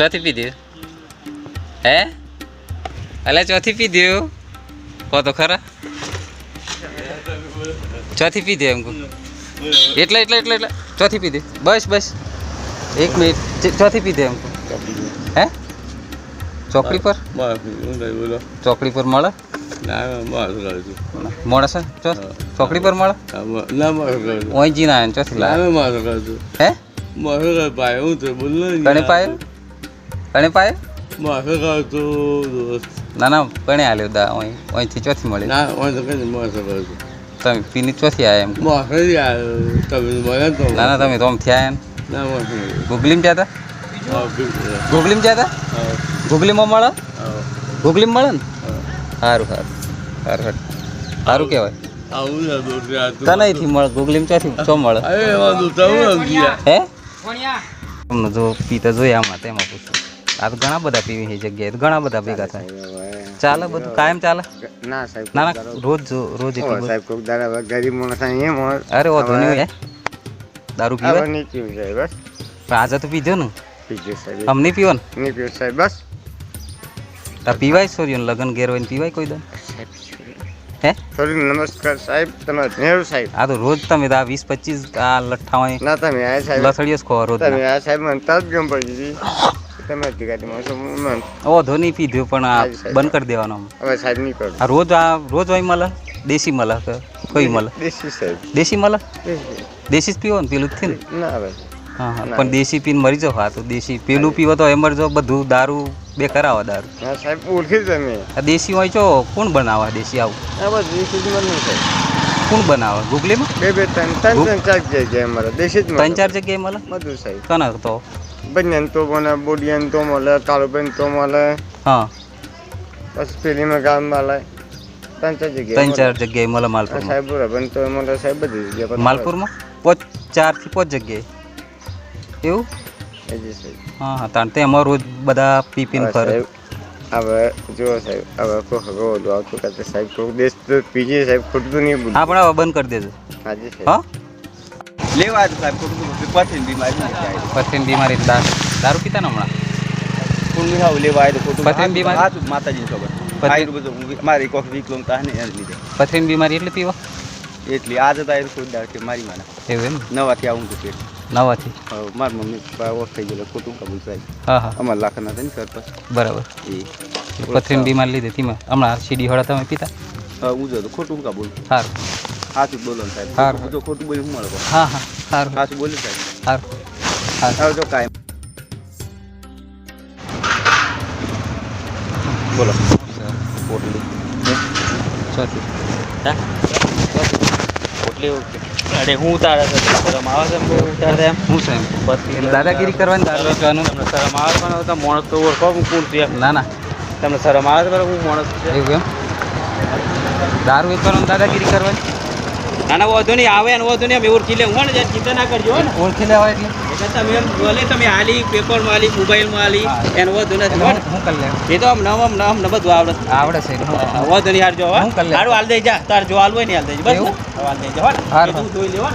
ચોથી પીધી? હે? અલે ચોથી પીધ્યું કહો તો ખરા. ચોથી પીધી એમ એટલે એટલે એટલે એટલે. ચોથી પીધી. બસ બસ. એક મિનિટ. ચોથી પીધી એમ હે? ચોકડી પર? ચોકડી પર મળે? મળે છે? ચોકડી પર મળે? ઓય જી ના ચોથી. લાવે હે? કણે પાયો કણે પાયો? ના ના કણે આલ્યો દા ઓય ઓયથી ચોથી મળી. તમે પીની ચોથી આયા એમ. ના ના તમે તો આમ થયા એમ. ગુગલીમ જ્યાં હતા ગુગલીમ જ્યાં હતા ગુગલીમાં મળે? ગુગલીમ મળે ને? સારું સારું સારું સારું સારું કહેવાય. તનયથી મળે ગુગલીમ ચોથી ચો મળે. હે? તમને જો પીતા જોયા આમાં તેમાં પૂછું. આ તો ઘણા બધા પીવી છે જગ્યાએ. તો ઘણા બધા ભેગા થાય. ચાલે બધું? કાયમ ચાલે? ના સાહેબ ના ના રોજ જો રોજ સાહેબ કોક દાડા ગરીબ માણસ એમ અરે ઓ ધોની હે. દારૂ પીવે? નહીં પીવું સાહેબ બસ. આજે તો પીધો ને. પીજો સાહેબ આમ નહીં પીવો ને નહીં પીવું સાહેબ બસ. તા પીવાય સોર્યો લગન ઘેર હોય ને પીવાય કોઈ દન? હે? સોરી નમસ્કાર સાહેબ તમે સાહેબ. આ તો રોજ તમે આ વીસ પચીસ આ લઠ્ઠા હોય ના તમે આ સાહેબ લથડીઓ ખો રોજ તમે આ સાહેબ મને તરત ગમ પડી દીધી. તમે અધિકારીમાં છો હું ઓધો નહીં પીધું પણ આ. બંધ કરી દેવાનો હવે સાહેબ નહીં કરું રોજ આ રોજ હોય મળે દેશી મળે કે કોઈ મળે દેશી સાહેબ. દેશી મળે દેશી. જ પીવો ને પેલું જ થયું ના? હવે. હા હા પણ દેશી પીને મરી જાવ હા તો દેશી. પેલું પીવો તો એમ જો બધું દારૂ બે કરાવો દારૂ. સાહેબ ઓળખી તમે આ દેશી હોય છો કોણ બનાવે દેશી આવું? હા બસ દેશી જ મને સાહેબ કોણ બનાવે? ગુગલીમાં? બે બે ત્રણ ત્રણ ત્રણ ચાર જગ્યાએ મળે દેશી જ ત્રણ ચાર જગ્યાએ મળે બધું સાહેબ. કના તો. બંને તો મને બોડિયન તો મળે કાળુબેન તો મળે હા પછી પેલીમાં ગામ મળે ત્રણ ચાર જગ્યાએ ત્રણ મળે. ચાર જગ્યાએ મળે આ માલપુરમાં સાહેબ બરાબર તો મળે સાહેબ બધી જગ્યાએ પણ માલપુરમાં પોચ ચારથી પાંચ જગ્યાએ એવું મળે. એ જી સાહેબ હા હા તાણ તે અમારું રોજ બધા પી પીને હવે ફરે સાહેબ હવે જુઓ સાહેબ હવે કોઈ હવે ઓલું આવતું કરતા સાહેબ કોઈ દેશ તો પીજે સાહેબ ખોટું તો નહીં બોલું હા પણ હવે બંધ કરી દેજો હાજી સાહેબ હા લેવા જ સાહેબ ખોટું પથરીની બીમારી પથરીની બીમારી દારૂ પીતા ને હમણાં? હાવ લેવા આવ્યો તો ખોટું પથરીની બીમારી? હાચું માતાજીની ખબર. આયુર્વેદ બધું મારી કોક વીકલોંગ તાને એને લીધે. પથરીની બીમારી એટલે પીવો? એટલી આજ હતા એ કોઈ કે મારી માને. એવું એમ? નવાથી આવું તો પેટ. નવાથી? મારી મમ્મી ઓફ થઈ ગયેલો ખોટું કબૂલ સાહેબ. હા હા. અમારા લાખના હતા ને સરપંચ બરાબર. એ. પથરીની બીમારી લીધી તેમાં હમણાં સીડી હોડા તમે પીતા? હું જો તો ખોટું કબૂલ સારું સાચું બોલો સાહેબ. હારું. હું જો ખોટું બોલી હું મળો હા હા. સારું સાચું બોલ્યું સાહેબ. સારું સારું જો કાંઈ બોલો. પોટલી. ચોથી. પોટલી અરે હું ઉતારે છે? શરમ આવે છે એમ બહુ ઉતારે એમ? હું છે એમ દાદાગીરી કરવાની દારૂ વેચવાનું તમને શરમ આવે પણ તો માણસ તો ઓળખો હું કોણ છું ના ના. તમને શરમ આવે છે? બરાબર હું માણસ છું? એવું એમ? દારૂ વેચવાનું દાદાગીરી કરવાની? ના ના વાંધો નહીં આવે ને વાંધો નહીં અમે ઓળખી લે હું ને ચિંતા ના કરજો ને. ઓળખી એટલે. એટલે તમે એમ ભલે તમે હાલી પેપરમાં હાલી મોબાઈલમાં હાલી એનો વાંધો નથી હો હું કરી લેવું. એ તો આમ નવ આમ ને બધું આવડે. આવડે છે વાંધો નહીં હાર જો હું કરી લઉં. હારું હાલ દઈ જા. તાર જો હાલ હોય ને હાલ દેજો બસ. હાલ દઈ જા હારું. જોઈ લેવા